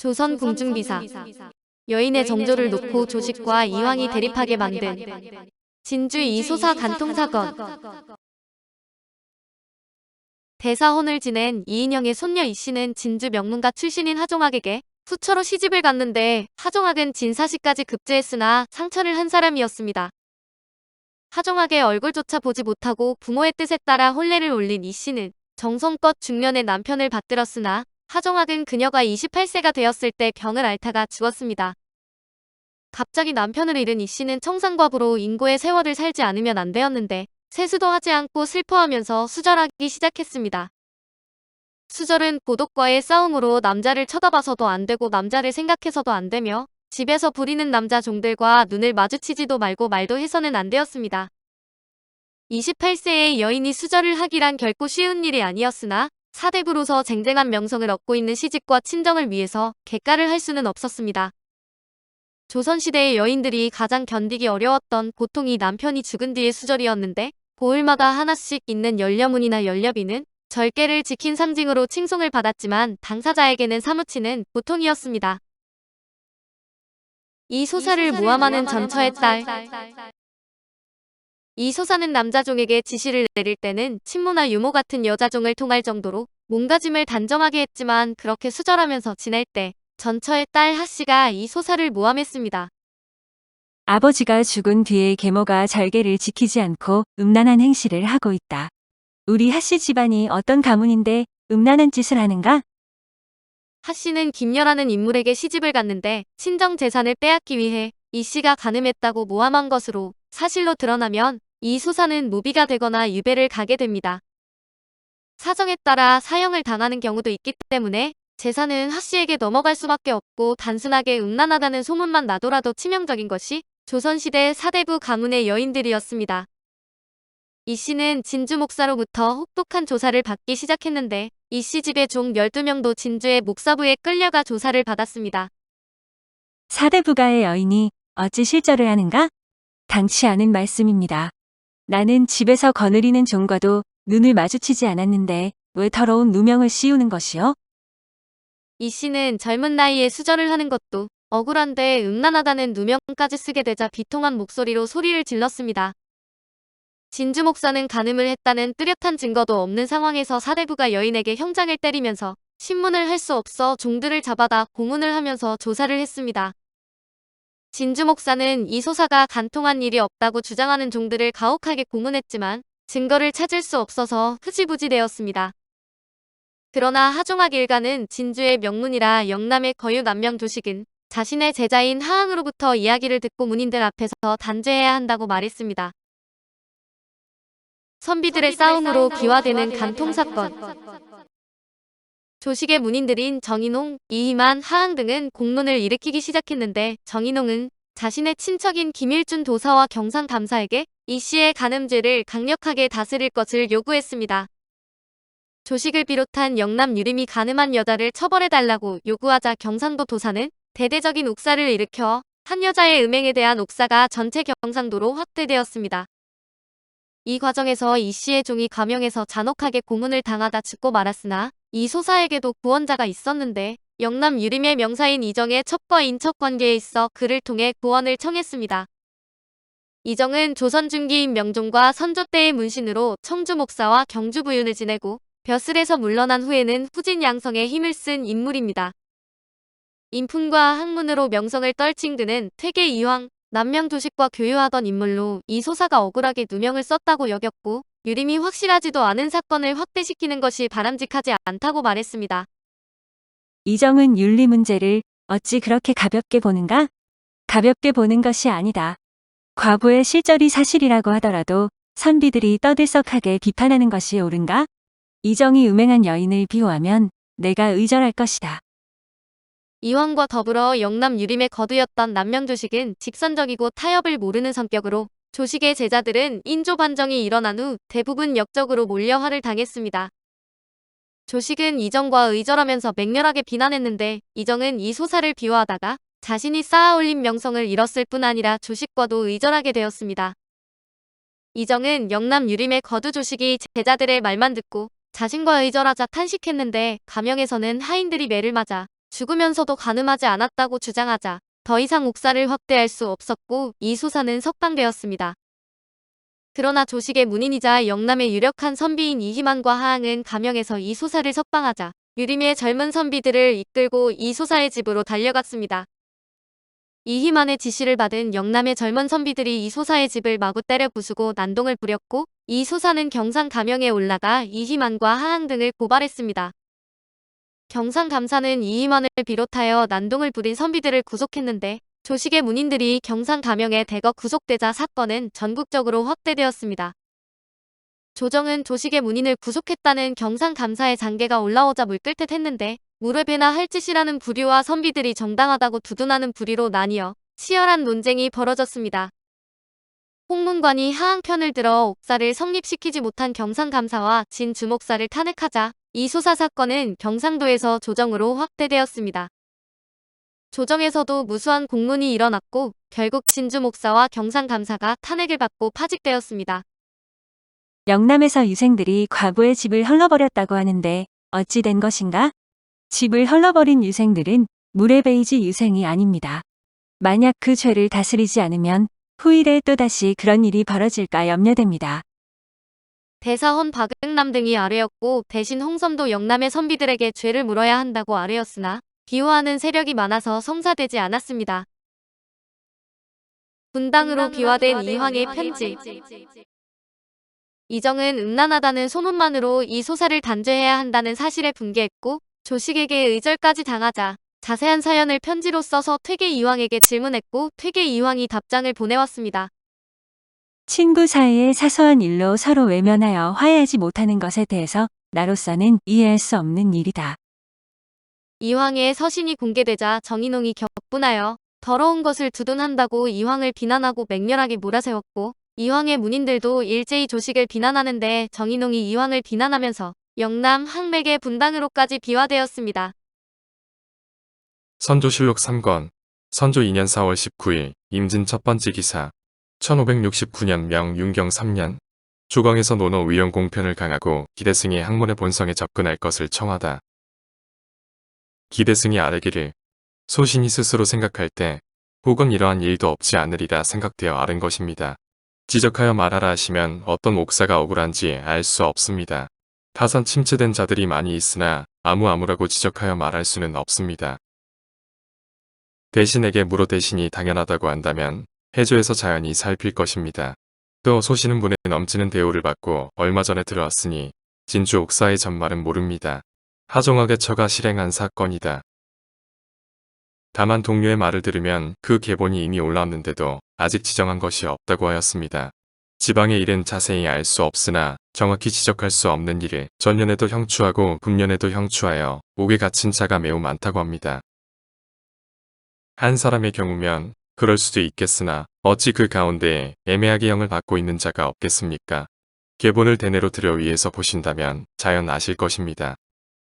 조선 궁중비사. 여인의 정조를 놓고 조식과 이황이 대립하게 만든 진주 이소사 간통사건. 대사혼을 지낸 이인영의 손녀 이씨는 진주 명문가 출신인 하종학에게 후처로 시집을 갔는데 하종학은 진사시까지 급제했으나 상처를 한 사람이었습니다. 하종학의 얼굴조차 보지 못하고 부모의 뜻에 따라 혼례를 올린 이씨는 정성껏 중년의 남편을 받들었으나 하종학은 그녀가 28세가 되었을 때 병을 앓다가 죽었습니다. 갑자기 남편을 잃은 이 씨는 청산과부로 인고의 세월을 살지 않으면 안 되었는데 세수도 하지 않고 슬퍼하면서 수절하기 시작했습니다. 수절은 고독과의 싸움으로 남자를 쳐다봐서도 안 되고 남자를 생각해서도 안 되며 집에서 부리는 남자 종들과 눈을 마주치지도 말고 말도 해서는 안 되었습니다. 28세의 여인이 수절을 하기란 결코 쉬운 일이 아니었으나 사대부로서 쟁쟁한 명성을 얻고 있는 시집과 친정을 위해서 객가를 할 수는 없었습니다. 조선시대의 여인들이 가장 견디기 어려웠던 고통이 남편이 죽은 뒤의 수절이었는데 고을마다 하나씩 있는 연려문이나 연려비는 절개를 지킨 상징으로 칭송을 받았지만 당사자에게는 사무치는 고통이었습니다. 이 소사를 모함하는 전처의 딸. 이 소사는 남자종에게 지시를 내릴 때는 친모나 유모 같은 여자종을 통할 정도로 몸가짐을 단정하게 했지만 그렇게 수절하면서 지낼 때 전처의 딸 하씨가 이 소사를 모함했습니다. 아버지가 죽은 뒤에 계모가 절개를 지키지 않고 음란한 행실을 하고 있다. 우리 하씨 집안이 어떤 가문인데 음란한 짓을 하는가? 하씨는 김여라는 인물에게 시집을 갔는데 친정 재산을 빼앗기 위해 이 씨가 가늠했다고 모함한 것으로 사실로 드러나면 이 소사는 무비가 되거나 유배를 가게 됩니다. 사정에 따라 사형을 당하는 경우도 있기 때문에 재산은 하씨에게 넘어갈 수밖에 없고 단순하게 음란하다는 소문만 나더라도 치명적인 것이 조선시대 사대부 가문의 여인들이었습니다. 이 씨는 진주 목사로부터 혹독한 조사를 받기 시작했는데 이 씨 집의 종 12명도 진주의 목사부에 끌려가 조사를 받았습니다. 사대부가의 여인이 어찌 실절을 하는가? 당치 않은 말씀입니다. 나는 집에서 거느리는 종과도 눈을 마주치지 않았는데 왜 더러운 누명을 씌우는 것이요? 이 씨는 젊은 나이에 수절을 하는 것도 억울한데 음란하다는 누명까지 쓰게 되자 비통한 목소리로 소리를 질렀습니다. 진주 목사는 간음을 했다는 뚜렷한 증거도 없는 상황에서 사대부가 여인에게 형장을 때리면서 신문을 할 수 없어 종들을 잡아다 고문을 하면서 조사를 했습니다. 진주 목사는 이 소사가 간통한 일이 없다고 주장하는 종들을 가혹하게 고문했지만 증거를 찾을 수 없어서 흐지부지 되었습니다. 그러나 하종학 일가는 진주의 명문이라 영남의 거유 남명 도식은 자신의 제자인 하항으로부터 이야기를 듣고 문인들 앞에서 단죄해야 한다고 말했습니다. 선비들의 싸움으로 비화되는 간통사건 조식의 문인들인 정인홍, 이희만, 하항 등은 공론을 일으키기 시작했는데 정인홍은 자신의 친척인 김일준 도사와 경상 담사에게 이 씨의 간음죄를 강력하게 다스릴 것을 요구했습니다. 조식을 비롯한 영남 유림이 가늠한 여자를 처벌해달라고 요구하자 경상도 도사는 대대적인 옥사를 일으켜 한 여자의 음행에 대한 옥사가 전체 경상도로 확대되었습니다. 이 과정에서 이 씨의 종이 감형해서 잔혹하게 고문을 당하다 죽고 말았으나 이 소사에게도 구원자가 있었는데 영남 유림의 명사인 이정의 첩과 인척 관계에 있어 그를 통해 구원을 청했습니다. 이정은 조선 중기인 명종과 선조 때의 문신으로 청주 목사와 경주 부윤을 지내고 벼슬에서 물러난 후에는 후진 양성에 힘을 쓴 인물입니다. 인품과 학문으로 명성을 떨친 그는 퇴계 이황, 남명 도식과 교유하던 인물로 이 소사가 억울하게 누명을 썼다고 여겼고 유림이 확실하지도 않은 사건을 확대시키는 것이 바람직하지 않다고 말했습니다. 이정은 윤리 문제를 어찌 그렇게 가볍게 보는가? 가볍게 보는 것이 아니다. 과거의 실절이 사실이라고 하더라도 선비들이 떠들썩하게 비판하는 것이 옳은가? 이정이 음행한 여인을 비호하면 내가 의절할 것이다. 이황과 더불어 영남 유림의 거두였던 남명조식은 직선적이고 타협을 모르는 성격으로 조식의 제자들은 인조 반정이 일어난 후 대부분 역적으로 몰려 화를 당했습니다. 조식은 이정과 의절하면서 맹렬하게 비난했는데 이정은 이 소사를 비호하다가 자신이 쌓아올린 명성을 잃었을 뿐 아니라 조식과도 의절하게 되었습니다. 이정은 영남 유림의 거두 조식이 제자들의 말만 듣고 자신과 의절하자 탄식했는데 가명에서는 하인들이 매를 맞아 죽으면서도 가늠하지 않았다고 주장하자 더 이상 옥사를 확대할 수 없었고 이 소사는 석방되었습니다. 그러나 조식의 문인이자 영남의 유력한 선비인 이희만과 하항은 감영에서 이 소사를 석방하자 유림의 젊은 선비들을 이끌고 이 소사의 집으로 달려갔습니다. 이희만의 지시를 받은 영남의 젊은 선비들이 이 소사의 집을 마구 때려 부수고 난동을 부렸고 이 소사는 경상 감영에 올라가 이희만과 하항 등을 고발했습니다. 경상 감사는 이희만을 비롯하여 난동을 부린 선비들을 구속했는데 조식의 문인들이 경상 감영에 대거 구속되자 사건은 전국적으로 확대되었습니다. 조정은 조식의 문인을 구속했다는 경상 감사의 장계가 올라오자 물끌듯 했는데 물에 배나 할 짓이라는 부류와 선비들이 정당하다고 두둔하는 부류로 나뉘어 치열한 논쟁이 벌어졌습니다. 홍문관이 하항 편을 들어 옥사를 성립시키지 못한 경상감사와 진주목사를 탄핵하자 이 소사 사건은 경상도에서 조정으로 확대되었습니다. 조정에서도 무수한 공문이 일어났고 결국 진주 목사와 경상감사가 탄핵을 받고 파직되었습니다. 영남에서 유생들이 과부의 집을 헐러버렸다고 하는데 어찌 된 것인가? 집을 헐러버린 유생들은 물에 베이지 유생이 아닙니다. 만약 그 죄를 다스리지 않으면 후일에 또다시 그런 일이 벌어질까 염려됩니다. 대사헌 박응남 등이 아뢰었고 대신 홍섬도 영남의 선비들에게 죄를 물어야 한다고 아뢰었으나 비호하는 세력이 많아서 성사되지 않았습니다. 분당으로 비화된 이황의 편지 이정은 음란하다는 소문만으로 이 소사를 단죄해야 한다는 사실에 분개했고 조식에게 의절까지 당하자 자세한 사연을 편지로 써서 퇴계 이황에게 질문했고 퇴계 이황이 답장을 보내왔습니다. 친구 사이의 사소한 일로 서로 외면하여 화해하지 못하는 것에 대해서 나로서는 이해할 수 없는 일이다. 이황의 서신이 공개되자 정인홍이 격분하여 더러운 것을 두둔한다고 이황을 비난하고 맹렬하게 몰아세웠고 이황의 문인들도 일제히 조식을 비난하는데 정인홍이 이황을 비난하면서 영남 항맥의 분당으로까지 비화되었습니다. 선조실록 3권 선조 2년 4월 19일 임진 첫 번째 기사 1569년 명 윤경 3년 조광에서 논어 위령 공편을 강하고 기대승이 학문의 본성에 접근할 것을 청하다. 기대승이 아뢰기를 소신이 스스로 생각할 때 혹은 이러한 일도 없지 않으리라 생각되어 아른 것입니다. 지적하여 말하라 하시면 어떤 옥사가 억울한지 알 수 없습니다. 타선 침체된 자들이 많이 있으나 아무 아무라고 지적하여 말할 수는 없습니다. 대신에게 물어 대신이 당연하다고 한다면 해조에서 자연히 살필 것입니다. 또 소시는 분에 넘치는 대우를 받고 얼마 전에 들어왔으니 진주 옥사의 전말은 모릅니다. 하종학의 처가 실행한 사건이다. 다만 동료의 말을 들으면 그 계본이 이미 올라왔는데도 아직 지정한 것이 없다고 하였습니다. 지방의 일은 자세히 알 수 없으나 정확히 지적할 수 없는 일을 전년에도 형추하고 분년에도 형추하여 옥에 갇힌 자가 매우 많다고 합니다. 한 사람의 경우면 그럴 수도 있겠으나 어찌 그 가운데에 애매하게 영을 받고 있는 자가 없겠습니까? 계본을 대내로 들여 위에서 보신다면 자연 아실 것입니다.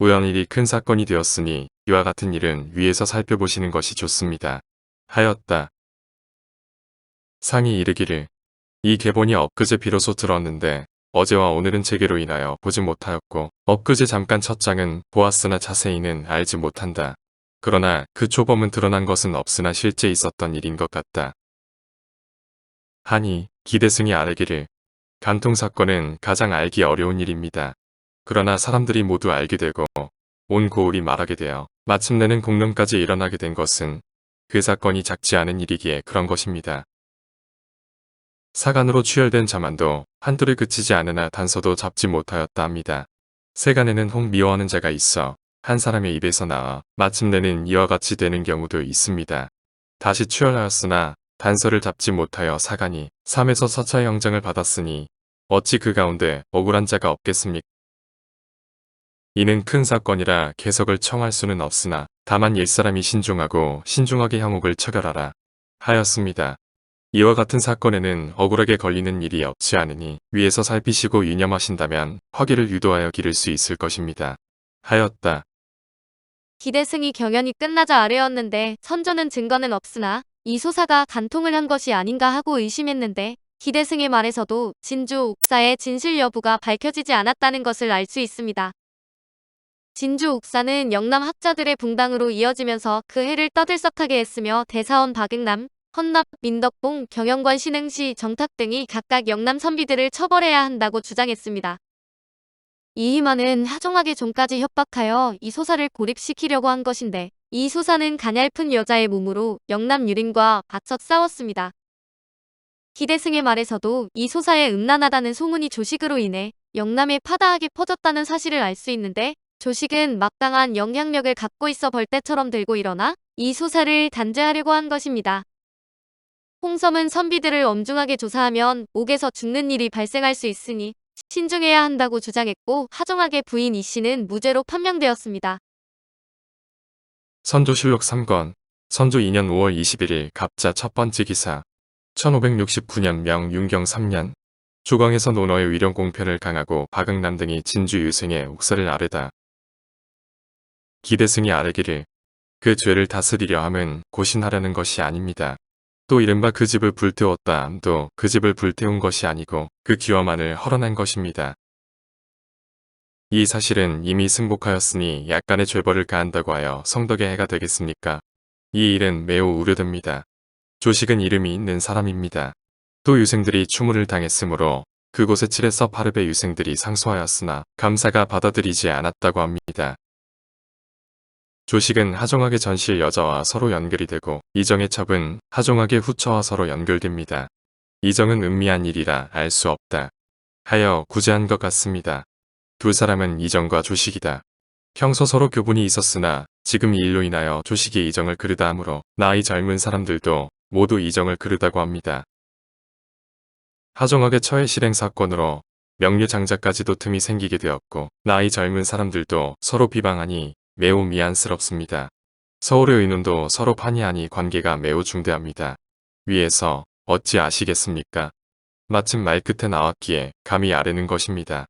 우연일이 큰 사건이 되었으니 이와 같은 일은 위에서 살펴보시는 것이 좋습니다. 하였다. 상이 이르기를 이 계본이 엊그제 비로소 들었는데 어제와 오늘은 제게로 인하여 보지 못하였고 엊그제 잠깐 첫 장은 보았으나 자세히는 알지 못한다. 그러나 그 초범은 드러난 것은 없으나 실제 있었던 일인 것 같다. 하니 기대승이 아뢰기를 간통 사건은 가장 알기 어려운 일입니다. 그러나 사람들이 모두 알게 되고 온 고을이 말하게 되어 마침내는 공론까지 일어나게 된 것은 그 사건이 작지 않은 일이기에 그런 것입니다. 사간으로 취열된 자만도 한둘에 그치지 않으나 단서도 잡지 못하였다 합니다. 세간에는 혹 미워하는 자가 있어 한 사람의 입에서 나와 마침내는 이와 같이 되는 경우도 있습니다. 다시 취열하였으나 단서를 잡지 못하여 사간이 삼에서 서차 영장을 받았으니 어찌 그 가운데 억울한 자가 없겠습니까? 이는 큰 사건이라 개석을 청할 수는 없으나 다만 옛사람이 신중하고 신중하게 형옥을 처결하라 하였습니다. 이와 같은 사건에는 억울하게 걸리는 일이 없지 않으니 위에서 살피시고 유념하신다면 허기를 유도하여 기를 수 있을 것입니다. 하였다. 기대승이 경연이 끝나자 아뢰었는데 선조는 증거는 없으나 이 소사가 간통을 한 것이 아닌가 하고 의심했는데 기대승의 말에서도 진주 옥사의 진실 여부가 밝혀지지 않았다는 것을 알 수 있습니다. 진주 옥사는 영남 학자들의 붕당으로 이어지면서 그 해를 떠들썩하게 했으며 대사원 박응남, 헌납, 민덕봉, 경영관 신흥시, 정탁 등이 각각 영남 선비들을 처벌해야 한다고 주장했습니다. 이희만은 하종학의 종까지 협박하여 이 소사를 고립시키려고 한 것인데 이 소사는 가냘픈 여자의 몸으로 영남 유림과 바쳐 싸웠습니다. 기대승의 말에서도 이 소사에 음란하다는 소문이 조식으로 인해 영남에 파다하게 퍼졌다는 사실을 알 수 있는데 조식은 막강한 영향력을 갖고 있어 벌떼처럼 들고 일어나 이 소사를 단죄하려고 한 것입니다. 홍섬은 선비들을 엄중하게 조사하면 옥에서 죽는 일이 발생할 수 있으니 신중해야 한다고 주장했고 하정학의 부인 이 씨는 무죄로 판명되었습니다. 선조실록 3권 선조 2년 5월 21일 갑자 첫 번째 기사 1569년 명 윤경 3년 조광에서 논어의 위령 공편을 강하고 박응남 등이 진주 유승의 옥사를 아르다. 기대승이 아르기를 그 죄를 다스리려 함은 고신하려는 것이 아닙니다. 또 이른바 그 집을 불태웠다 함도 그 집을 불태운 것이 아니고 그 기와만을 헐어낸 것입니다. 이 사실은 이미 승복하였으니 약간의 죄벌을 가한다고 하여 성덕의 해가 되겠습니까? 이 일은 매우 우려됩니다. 조식은 이름이 있는 사람입니다. 또 유생들이 추물을 당했으므로 그곳의 칠에서 파르베 유생들이 상소하였으나 감사가 받아들이지 않았다고 합니다. 조식은 하종학의 전시의 여자와 서로 연결이 되고 이정의 첩은 하종학의 후처와 서로 연결됩니다. 이정은 은미한 일이라 알 수 없다. 하여 구제한 것 같습니다. 두 사람은 이정과 조식이다. 평소 서로 교분이 있었으나 지금 이 일로 인하여 조식이 이정을 그르다 하므로 나이 젊은 사람들도 모두 이정을 그르다고 합니다. 하정학의 처해 실행 사건으로 명류 장자까지도 틈이 생기게 되었고 나이 젊은 사람들도 서로 비방하니 매우 미안스럽습니다. 서울의 의논도 서로 판이하니 관계가 매우 중대합니다. 위에서 어찌 아시겠습니까? 마침 말끝에 나왔기에 감히 아뢰는 것입니다.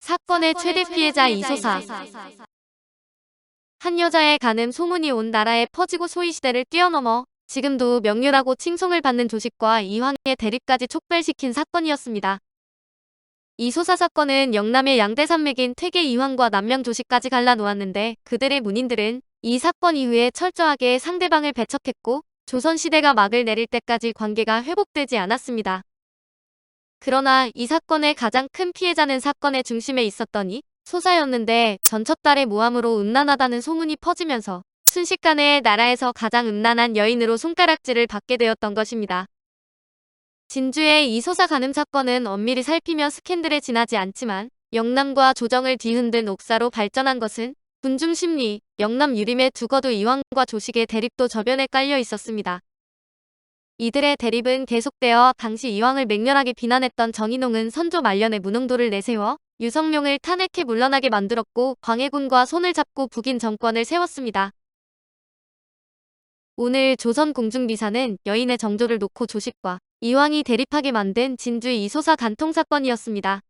사건의 최대 피해자 이소사. 한 여자의 가늠 소문이 온 나라에 퍼지고 소위시대를 뛰어넘어 지금도 명류라고 칭송을 받는 조식과 이황의 대립까지 촉발시킨 사건이었습니다. 이 소사 사건은 영남의 양대산맥인 퇴계 이황과 남명 조식까지 갈라놓았는데 그들의 문인들은 이 사건 이후에 철저하게 상대방을 배척했고 조선시대가 막을 내릴 때까지 관계가 회복되지 않았습니다. 그러나 이 사건의 가장 큰 피해자는 사건의 중심에 있었던 이 소사였는데 전첩달의 모함으로 음란하다는 소문이 퍼지면서 순식간에 나라에서 가장 음란한 여인으로 손가락질을 받게 되었던 것입니다. 진주의 이 소사 가늠 사건은 엄밀히 살피며 스캔들에 지나지 않지만 영남과 조정을 뒤흔든 옥사로 발전한 것은 군중 심리, 영남 유림의 두거도 이황과 조식의 대립도 저변에 깔려 있었습니다. 이들의 대립은 계속되어 당시 이황을 맹렬하게 비난했던 정인홍은 선조 말년에 문흥도를 내세워 유성룡을 탄핵해 물러나게 만들었고 광해군과 손을 잡고 북인 정권을 세웠습니다. 오늘 조선 공중비사는 여인의 정조를 놓고 조식과 이황이 대립하게 만든 진주 이소사 간통 사건이었습니다.